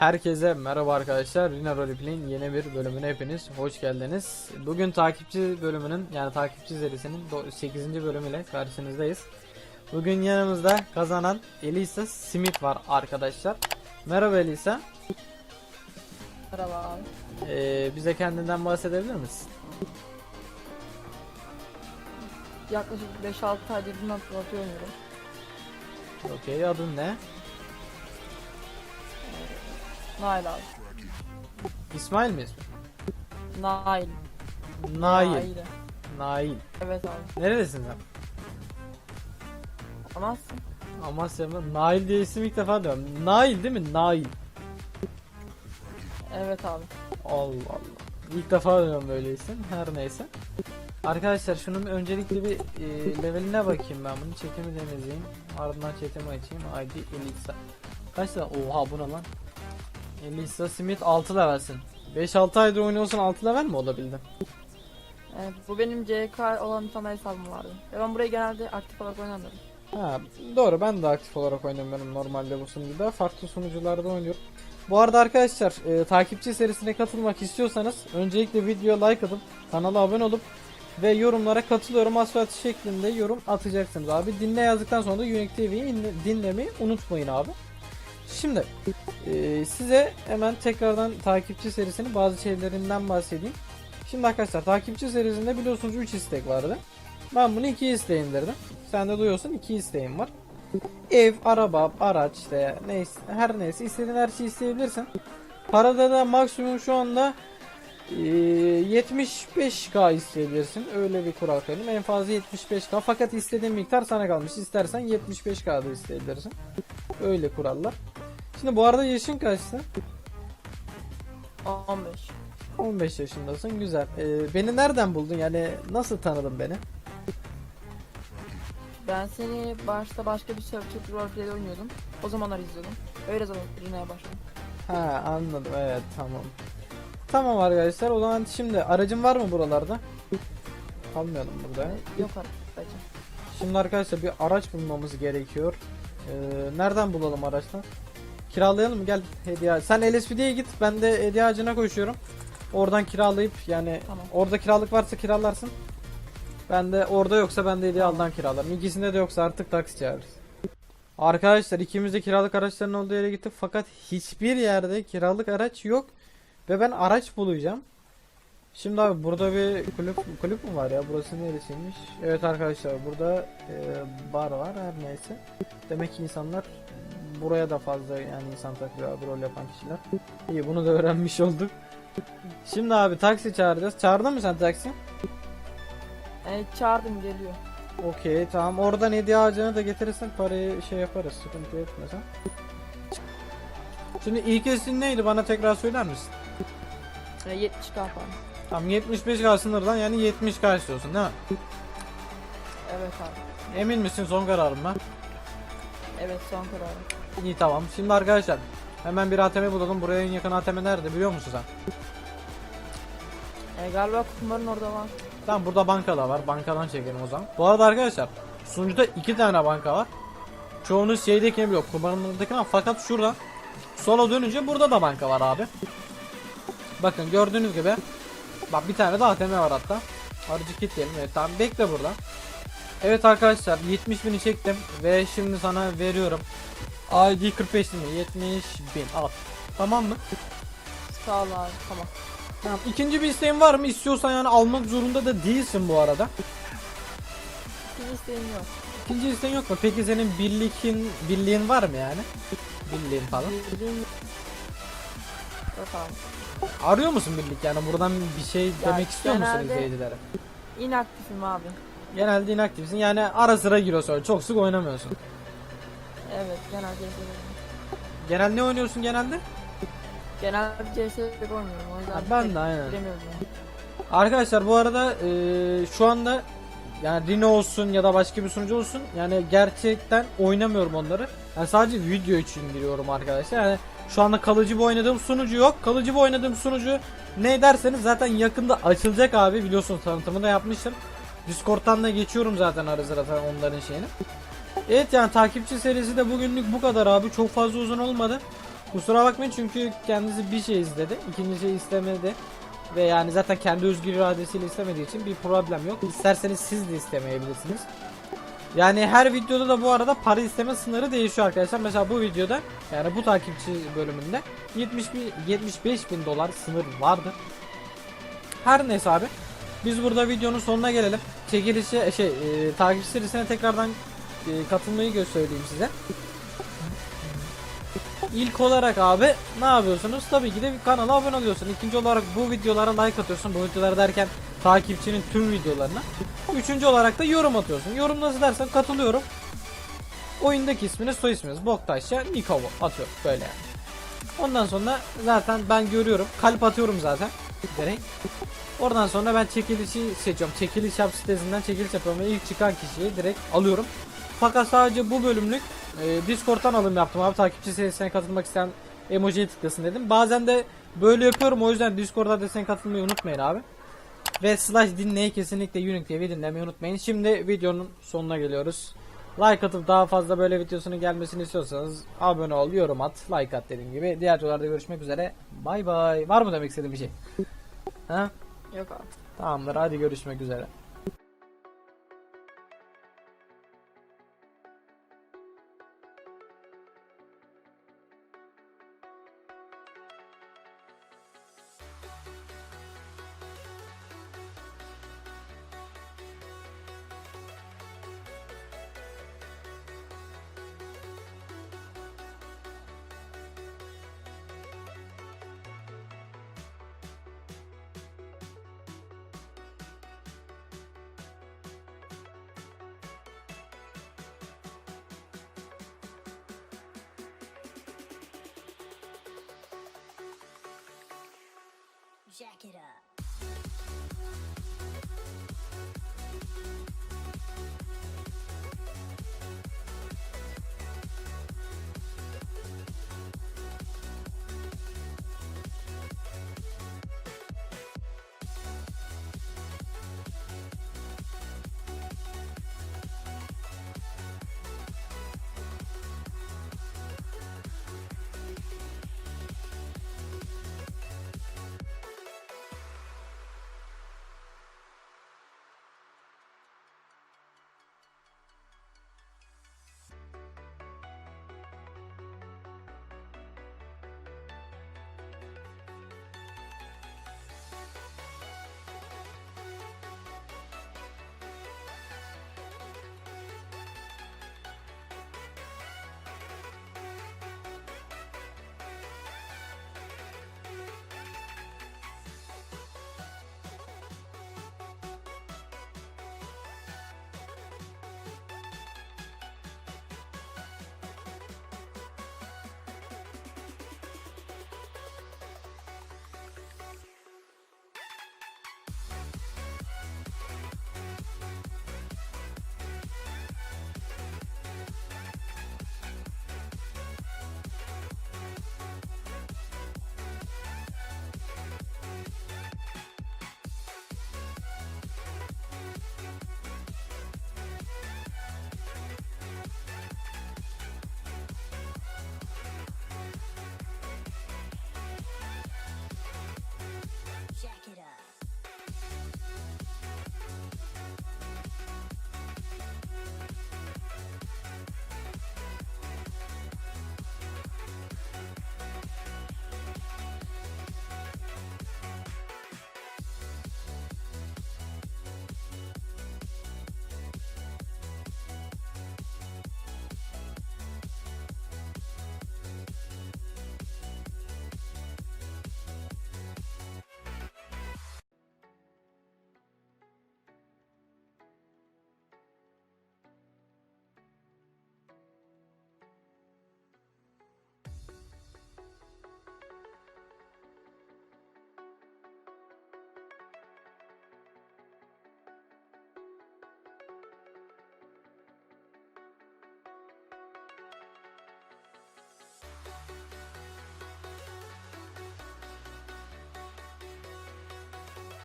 Herkese merhaba arkadaşlar. Rina Roleplay'in yeni bir bölümüne hepiniz hoş geldiniz. Bugün takipçi bölümünün yani takipçi serisinin 8. bölümüyle karşınızdayız. Bugün yanımızda kazanan Elisa Smith var arkadaşlar. Merhaba Elisa. Merhaba. Ee, bize kendinden bahsedebilir misin? Yaklaşık 5-6 aydır bir Naruto oynuyorum. Okey adın ne? Nail abi. İsmail mi ismi? Nail. Nail. Nail. Evet abi. Neredesin sen? Anlarsın. Amasya mı? Nail diye isim ilk defa diyorum. Nail değil mi? Nail. Evet abi. Allah Allah. İlk defa duyuyorum böyle isim. Her neyse. Arkadaşlar şunun öncelikle bir e, leveline bakayım ben bunu. Chatimi deneyeceğim. Ardından chatimi açayım. ID Elisa. Kaç da? Oha bu ne lan? Elisa Smith 6 levelsin. 5-6 aydır oynuyorsun 6 level mi olabildin? Evet, bu benim CK olan bir tane hesabım vardı. Ve ben buraya genelde aktif olarak oynamıyorum. Ha doğru ben de aktif olarak oynamıyorum normalde bu sunucuda. Farklı sunucularda oynuyorum. Bu arada arkadaşlar e, takipçi serisine katılmak istiyorsanız öncelikle videoya like atıp kanala abone olup ve yorumlara katılıyorum asfalt şeklinde yorum atacaksınız abi. Dinle yazdıktan sonra da Unique TV'yi inle- dinlemeyi unutmayın abi. Şimdi e, size hemen tekrardan takipçi serisinin bazı şeylerinden bahsedeyim. Şimdi arkadaşlar takipçi serisinde biliyorsunuz 3 istek vardı. Ben bunu 2 isteğe indirdim. Sen de duyuyorsun 2 isteğim var. Ev, araba, araç işte neyse her neyse istediğin her şeyi isteyebilirsin. Parada da maksimum şu anda e, 75k isteyebilirsin. Öyle bir kural koydum. En fazla 75k fakat istediğin miktar sana kalmış. İstersen 75k da isteyebilirsin. Öyle kurallar. Şimdi bu arada yaşın kaçtı? 15. 15 yaşındasın. Güzel. E, beni nereden buldun? Yani nasıl tanıdın beni? Ben seni başta başka bir server roleplay'de oynuyordum. O zamanlar izliyordum. Öyle zaman Rina'ya başladım. Ha anladım evet tamam. Tamam arkadaşlar o zaman şimdi aracın var mı buralarda? Kalmayalım burada. Yok bence. Şimdi arkadaşlar bir araç bulmamız gerekiyor. Ee, nereden bulalım araçlar? Kiralayalım mı? Gel hediye. Sen LSPD'ye git. Ben de hediye ağacına koşuyorum. Oradan kiralayıp yani Tamam. orada kiralık varsa kiralarsın. Ben de orada yoksa ben de hediye aldan kiralarım. İkisinde de yoksa artık taksi çağırırız. Arkadaşlar ikimiz de kiralık araçların olduğu yere gittik fakat hiçbir yerde kiralık araç yok ve ben araç bulacağım. Şimdi abi burada bir kulüp kulüp mü var ya? Burası neresiymiş? Evet arkadaşlar burada e, bar var her neyse. Demek ki insanlar buraya da fazla yani insan takılıyor abi rol yapan kişiler. İyi bunu da öğrenmiş olduk. Şimdi abi taksi çağıracağız. Çağırdın mı sen taksi? Evet çağırdım geliyor. Okey tamam oradan hediye ağacını da getirirsen parayı şey yaparız sıkıntı etme sen. Şimdi ilk isim neydi bana tekrar söyler misin? E, 70 k falan. Tamam 75k sınırdan yani 70k istiyorsun değil mi? Evet abi. Emin misin son kararım ben? Evet son kararım. İyi tamam. Şimdi arkadaşlar hemen bir ATM bulalım. Buraya en yakın ATM nerede biliyor musun sen? E, galiba kumarın orada var. Tamam burada banka da var. Bankadan çekelim o zaman. Bu arada arkadaşlar sunucuda iki tane banka var. Çoğunuz şeydekini biliyor. Kumarındakini ama fakat şurada sola dönünce burada da banka var abi. Bakın gördüğünüz gibi bak bir tane de ATM var hatta. Aracı kilitleyelim. Evet tamam bekle burada. Evet arkadaşlar 70 bini çektim ve şimdi sana veriyorum. ID 45 bin 70 bin al. Tamam mı? Sağ ol abi tamam. Tamam. İkinci bir isteğin var mı? İstiyorsan yani almak zorunda da değilsin bu arada. Hiç isteğim yok. İkinci isteğin yok mu? Peki senin birlikin birliğin var mı yani? Birliğin falan. Bildiğim Yok abi. Arıyor musun birlik yani buradan bir şey demek istiyor musun genelde- izleyicilere? İnaktifim abi. Genelde inaktifsin yani ara sıra giriyorsun öyle çok sık oynamıyorsun. Evet genelde yapıyorum. Genel ne oynuyorsun genelde? Genelde CS oynuyorum o yüzden Ha, ben de aynen. bilemiyorum yani. Arkadaşlar bu arada eee, şu anda yani Rino olsun ya da başka bir sunucu olsun yani gerçekten oynamıyorum onları. Yani sadece video için giriyorum arkadaşlar. Yani şu anda kalıcı bir oynadığım sunucu yok. Kalıcı bir oynadığım sunucu ne derseniz zaten yakında açılacak abi biliyorsunuz tanıtımını da yapmıştım. Discord'dan da geçiyorum zaten ara sıra onların şeyini. Evet yani takipçi serisi de bugünlük bu kadar abi. Çok fazla uzun olmadı. Kusura bakmayın çünkü kendisi bir şey istedi. ikinci şey istemedi. Ve yani zaten kendi özgür iradesiyle istemediği için bir problem yok. İsterseniz siz de istemeyebilirsiniz. Yani her videoda da bu arada para isteme sınırı değişiyor arkadaşlar. Mesela bu videoda yani bu takipçi bölümünde 70 bin, 75 bin dolar sınır vardı. Her neyse abi. Biz burada videonun sonuna gelelim. Çekilişe şey e, takipçi serisine tekrardan katılmayı gö- söyleyeyim size. İlk olarak abi ne yapıyorsunuz? Tabii ki de kanala abone oluyorsun. İkinci olarak bu videolara like atıyorsun. Bu videolara derken takipçinin tüm videolarına. Üçüncü olarak da yorum atıyorsun. Yorum nasıl dersen katılıyorum. Oyundaki isminiz soy isminiz. Boktaşya Nikovo atıyorum böyle yani. Ondan sonra zaten ben görüyorum. Kalp atıyorum zaten. Direkt. Oradan sonra ben çekilişi seçiyorum. Çekiliş yap sitesinden çekiliş yapıyorum ve ilk çıkan kişiyi direkt alıyorum. Fakat sadece bu bölümlük e, Discord'dan alım yaptım abi. Takipçi serisine katılmak isteyen emojiye tıklasın dedim. Bazen de böyle yapıyorum o yüzden Discord'a desene katılmayı unutmayın abi. Ve slash dinleyi kesinlikle Unique TV dinlemeyi unutmayın. Şimdi videonun sonuna geliyoruz. Like atıp daha fazla böyle videosunun gelmesini istiyorsanız abone ol, yorum at, like at dediğim gibi. Diğer videolarda görüşmek üzere. Bay bay. Var mı demek istediğin bir şey? Ha? Yok abi. Tamamdır hadi görüşmek üzere. Jack it up.